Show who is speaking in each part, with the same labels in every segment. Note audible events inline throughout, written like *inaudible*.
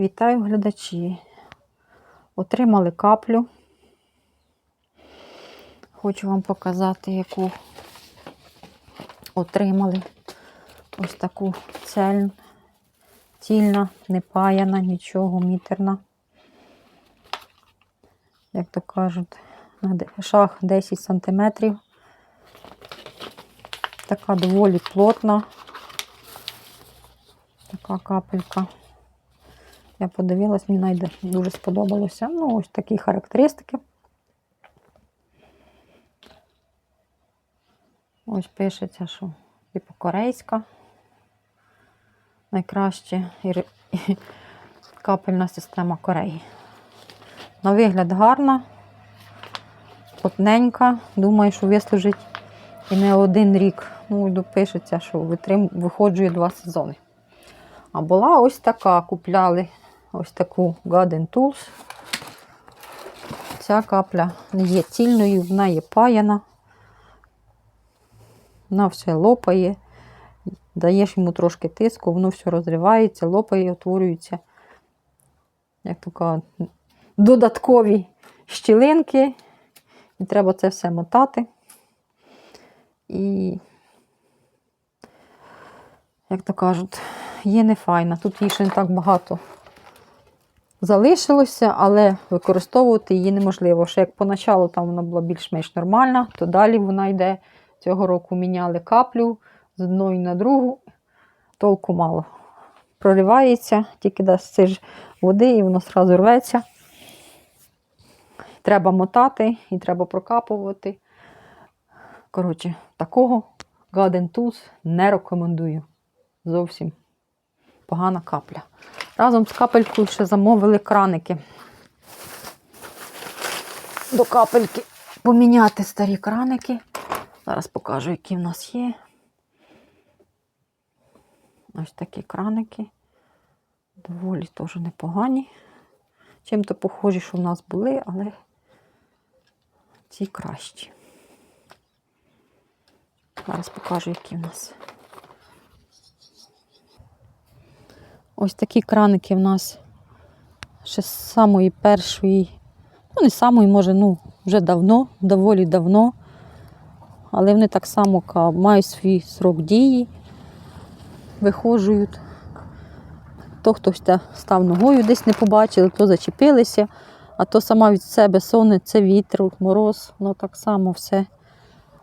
Speaker 1: Вітаю глядачі. Отримали каплю. Хочу вам показати, яку отримали. Ось таку цель, цільна, не паяна, нічого, мітерна. Як то кажуть, на шах 10 см. Така доволі плотна. Така капелька. Я подивилась, мені навіть дуже сподобалося. Ну, ось такі характеристики. Ось пишеться, що типу корейська. Найкраще ір- *laughs* капельна система Кореї. На вигляд гарна, плотненька. Думаю, що вислужить і не один рік. Ну, пишеться, що виходжує два сезони. А була ось така. Купляли ось таку Garden Tools. Ця капля не є цільною, вона є паяна. Вона все лопає. Даєш йому трошки тиску, воно все розривається, лопає, утворюються, як то кажуть, додаткові щілинки. І треба це все мотати. І, як то кажуть, є нефайна. Тут її ще не так багато залишилося, але використовувати її неможливо. Ще як поначалу там вона була більш-менш нормальна, то далі вона йде. Цього року міняли каплю з одної на другу, толку мало. Проривається, тільки дасть ж води, і воно одразу рветься. Треба мотати і треба прокапувати. Коротше, такого Tools не рекомендую. Зовсім погана капля. Разом з капелькою ще замовили краники. До капельки поміняти старі краники. Зараз покажу, які в нас є. Ось такі краники. Доволі теж непогані. Чим-то похожі, що в нас були, але ці кращі. Зараз покажу, які в нас. Ось такі краники в нас ще з самої першої, ну, не самої, може, ну, вже давно, доволі давно. Але вони так само мають свій срок дії, виходжують. То хтось став ногою десь не побачили, то зачепилися, а то сама від себе сонце, вітер, мороз, воно так само все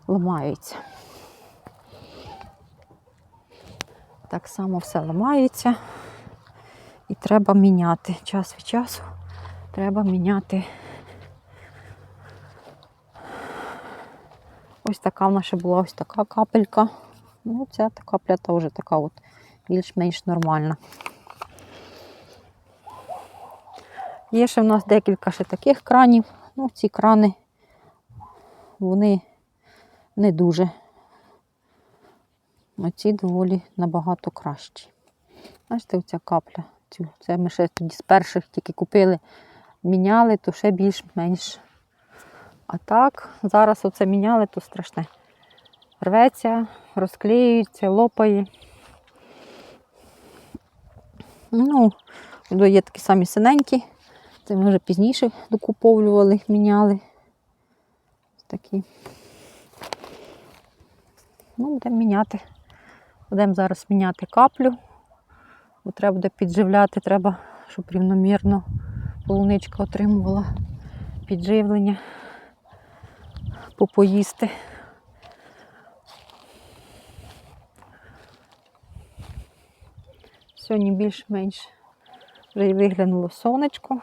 Speaker 1: ламається. Так само все ламається. І треба міняти час від часу. Треба міняти. Ось така в нас ще була ось така капелька. Ну, ця та капля вже така от більш-менш нормальна. Є ще в нас декілька ще таких кранів. Ну, ці крани, вони не дуже. Оці доволі набагато кращі. Бачите, оця капля. Цю. Це ми ще тоді з перших тільки купили, міняли, то ще більш-менш. А так, зараз оце міняли, то страшне. Рветься, розклеюється, лопає. Ну, є такі самі синенькі. Це ми вже пізніше докуповлювали, міняли. Ось такі. Ну, будемо міняти. Будемо зараз міняти каплю. Бо треба буде підживляти, треба, щоб рівномірно полуничка отримувала підживлення, попоїсти. Сьогодні більш-менш вже виглянуло сонечко.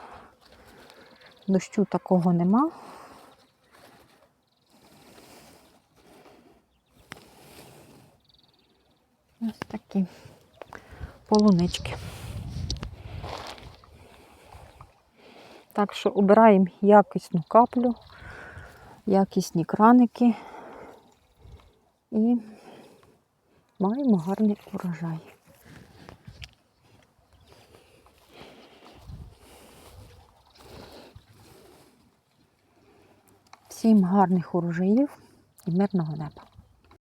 Speaker 1: Дощу такого нема. Ось такі полунички. Так що обираємо якісну каплю, якісні краники і маємо гарний урожай. Всім гарних урожаїв і мирного неба.